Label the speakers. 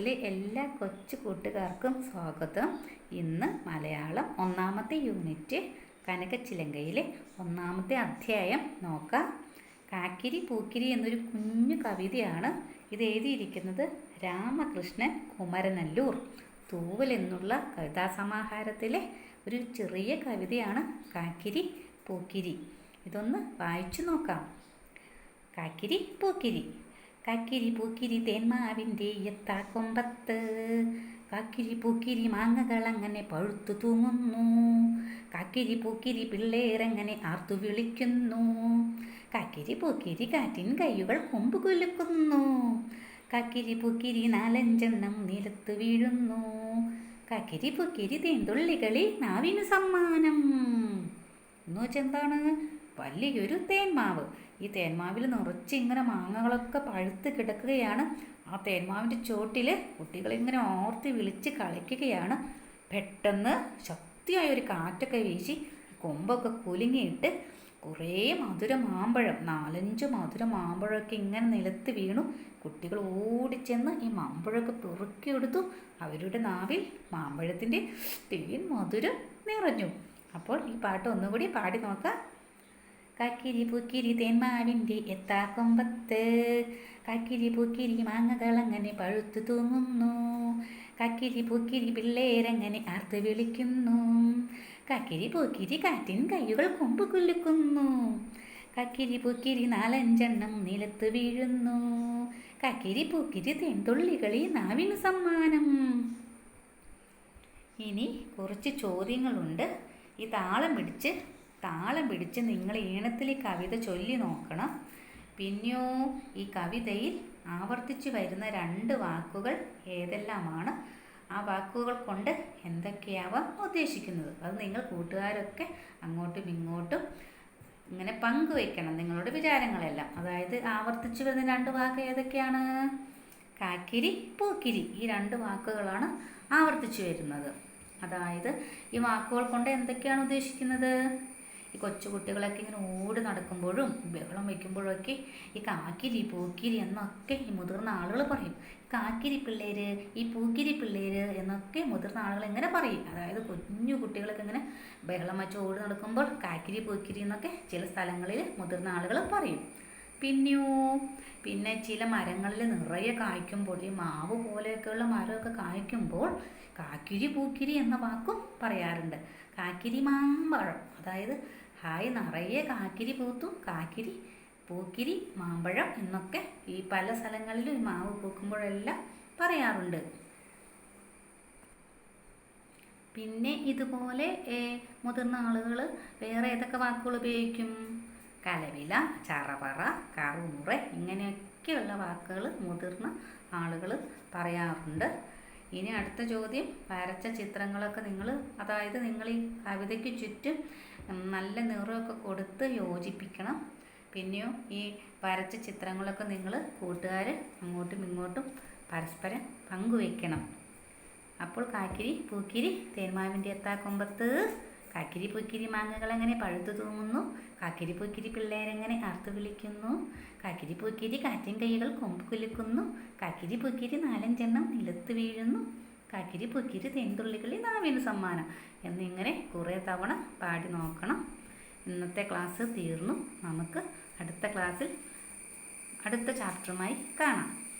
Speaker 1: എല്ലാ കൊച്ചു കൂട്ടുകാർക്കും സ്വാഗതം. ഇന്ന് മലയാളം ഒന്നാമത്തെ യൂണിറ്റ് കനകച്ചിലങ്കയിലെ ഒന്നാമത്തെ അധ്യായം നോക്കാം. കാക്കിരി പൂക്കിരി എന്നൊരു കുഞ്ഞു കവിതയാണ് ഇത് എഴുതിയിരിക്കുന്നത്. രാമകൃഷ്ണൻ കുമരനല്ലൂർ. തൂവൽ എന്നുള്ള കവിതാസമാഹാരത്തിലെ ഒരു ചെറിയ കവിതയാണ് കാക്കിരി പൂക്കിരി. ഇതൊന്ന് വായിച്ചു നോക്കാം. കാക്കിരി പൂക്കിരി. കാക്കിരി പൂക്കിരി തേന്മാവിന്റെ എത്താക്കൊമ്പത്ത് കാക്കിരി പൂക്കിരി മാങ്ങകൾ അങ്ങനെ പഴുത്തു തൂങ്ങുന്നു. കാക്കിരി പൂക്കിരി പിള്ളേരങ്ങനെ ആർത്തു വിളിക്കുന്നു. കാക്കിരി പൂക്കിരി കാറ്റിൻ കൈകൾ കൊമ്പ് കുലുക്കുന്നു. കാക്കിരി പൂക്കിരി നാലഞ്ചെണ്ണം നിലത്ത് വീഴുന്നു. കാക്കിരി പൂക്കിരി തേൻതുള്ളികളിൽ നാവിന് സമ്മാനം. എന്ന് വെച്ചെന്താണ് വലിയൊരു തേന്മാവ് ഈ തേന്മാവിൽ നിറച്ച് ഇങ്ങനെ മാങ്ങകളൊക്കെ പഴുത്ത് കിടക്കുകയാണ്. ആ തേന്മാവിന്റെ ചോട്ടിൽ കുട്ടികളിങ്ങനെ ഓർത്ത് വിളിച്ച് കളിക്കുകയാണ്. പെട്ടെന്ന് ശക്തിയായ ഒരു കാറ്റൊക്കെ വീശി കൊമ്പൊക്കെ കുലുങ്ങിയിട്ട് കുറേ മധുര മാമ്പഴം നാലഞ്ച് മധുര മാമ്പഴമൊക്കെ ഇങ്ങനെ നിലത്ത് വീണു. കുട്ടികൾ ഓടിച്ചെന്ന് ഈ മാമ്പഴമൊക്കെ പെറുക്കിയെടുത്തു. അവരുടെ നാവിൽ മാമ്പഴത്തിന്റെ തേൻ മധുരം നിറഞ്ഞു. അപ്പോൾ ഈ പാട്ട് ഒന്നുകൂടി പാടി നോക്കാം. കാക്കിരി പൂക്കിരി തേന്മാവിന്റെ എത്താക്കൊമ്പത്ത്. കാക്കിരി പൂക്കിരി മാങ്ങകളങ്ങനെ പഴുത്തു തൂങ്ങുന്നു. കാക്കിരി പൂക്കിരി പിള്ളേരങ്ങനെ ആർത്ത് വിളിക്കുന്നു. കാക്കിരി പൂക്കിരി കാറ്റിൻ കൈകൾ കൊമ്പ് കുലുക്കുന്നു. കാക്കിരി പൂക്കിരി നാലഞ്ചെണ്ണം നിലത്ത് വീഴുന്നു. കാക്കിരി പൂക്കിരി തേൻതുള്ളികളി നാവിന് സമ്മാനം. ഇനി കുറച്ച് ചോദ്യങ്ങളുണ്ട്. ഈ താളം പിടിച്ച് താളം പിടിച്ച് നിങ്ങൾ ഈണത്തിൽ ഈ കവിത ചൊല്ലി നോക്കണം. പിന്നെയോ ഈ കവിതയിൽ ആവർത്തിച്ചു വരുന്ന രണ്ട് വാക്കുകൾ ഏതെല്ലാമാണ്? ആ വാക്കുകൾ കൊണ്ട് എന്തൊക്കെയാവാം ഉദ്ദേശിക്കുന്നത്? അത് നിങ്ങൾ കൂട്ടുകാരൊക്കെ അങ്ങോട്ടും ഇങ്ങോട്ടും ഇങ്ങനെ പങ്കുവെക്കണം നിങ്ങളുടെ വിചാരങ്ങളെല്ലാം. അതായത് ആവർത്തിച്ചു വരുന്ന രണ്ട് വാക്ക് ഏതൊക്കെയാണ്? കാക്കിരി പൂക്കിരി ഈ രണ്ട് വാക്കുകളാണ് ആവർത്തിച്ചു വരുന്നത്. അതായത് ഈ വാക്കുകൾ കൊണ്ട് എന്തൊക്കെയാണ് ഉദ്ദേശിക്കുന്നത്? ഈ കൊച്ചു കുട്ടികളൊക്കെ ഇങ്ങനെ ഓടി നടക്കുമ്പോഴും ബഹളം വയ്ക്കുമ്പോഴൊക്കെ ഈ കാക്കിരി പൂക്കിരി എന്നൊക്കെ ഈ മുതിർന്ന ആളുകൾ പറയും. കാക്കിരി പിള്ളേര് ഈ പൂക്കിരി പിള്ളേര് എന്നൊക്കെ മുതിർന്ന ആളുകൾ എങ്ങനെ പറയും. അതായത് കുഞ്ഞു കുട്ടികളൊക്കെ ഇങ്ങനെ ബഹളം വെച്ച് ഓടി നടക്കുമ്പോൾ കാക്കിരി പൂക്കിരി എന്നൊക്കെ ചില സ്ഥലങ്ങളിൽ മുതിർന്ന ആളുകൾ പറയും. പിന്നെയോ പിന്നെ ചില മരങ്ങളിൽ നിറയെ കായ്ക്കുമ്പോൾ ഈ മാവ് പോലെയൊക്കെയുള്ള മരമൊക്കെ കായ്ക്കുമ്പോൾ കാക്കിരി പൂക്കിരി എന്ന വാക്കും പറയാറുണ്ട്. കാക്കിരി മാമ്പഴം. അതായത് ഹായ് നിറയെ കാക്കിരി പൂത്തു. കാക്കിരി പൂക്കിരി മാമ്പഴം എന്നൊക്കെ ഈ പല സ്ഥലങ്ങളിലും ഈ മാവ് പൂക്കുമ്പോഴെല്ലാം പറയാറുണ്ട്. പിന്നെ ഇതുപോലെ മുതിർന്ന ആളുകൾ വേറെ ഏതൊക്കെ വാക്കുകൾ ഉപയോഗിക്കും? കലവില ചറപറ കറുമുറ ഇങ്ങനെയൊക്കെയുള്ള വാക്കുകൾ മുതിർന്ന ആളുകൾ പറയാറുണ്ട്. ഇനി അടുത്ത ചോദ്യം. വരച്ച ചിത്രങ്ങളൊക്കെ നിങ്ങൾ അതായത് നിങ്ങൾ ഈ കവിതയ്ക്ക് ചുറ്റും നല്ല നിറമൊക്കെ കൊടുത്ത് യോജിപ്പിക്കണം. പിന്നെയോ ഈ വരച്ച ചിത്രങ്ങളൊക്കെ നിങ്ങൾ കൂട്ടുകാർ അങ്ങോട്ടും ഇങ്ങോട്ടും പരസ്പരം പങ്കുവയ്ക്കണം. അപ്പോൾ കാക്കിരി പൂക്കിരി തേന്മാവിന്റെ എത്താക്കൊമ്പത്ത് കാക്കിരി പൊയ്ക്കിരി മാങ്ങകൾ എങ്ങനെ പഴുത്തു തൂങ്ങുന്നു? കാക്കിരി പൊയ്ക്കിരി പിള്ളേരെങ്ങനെ ആർത്തു വിളിക്കുന്നു? കാക്കിരി പൊയ്ക്കിരി കാറ്റിൻ കൈകൾ കൊമ്പ് കുലുക്കുന്നു. കാക്കിരി പൊയ്ക്കിരി നാലഞ്ചെണ്ണം നിലത്ത് വീഴുന്നു. കാക്കിരി പൊയ്ക്കിരി തേൻതുള്ളികളി നാവിന് സമ്മാനം എന്നിങ്ങനെ കുറേ തവണ പാടി നോക്കണം. ഇന്നത്തെ ക്ലാസ് തീർന്നു. നമുക്ക് അടുത്ത ക്ലാസ്സിൽ അടുത്ത ചാപ്റ്ററുമായി കാണാം.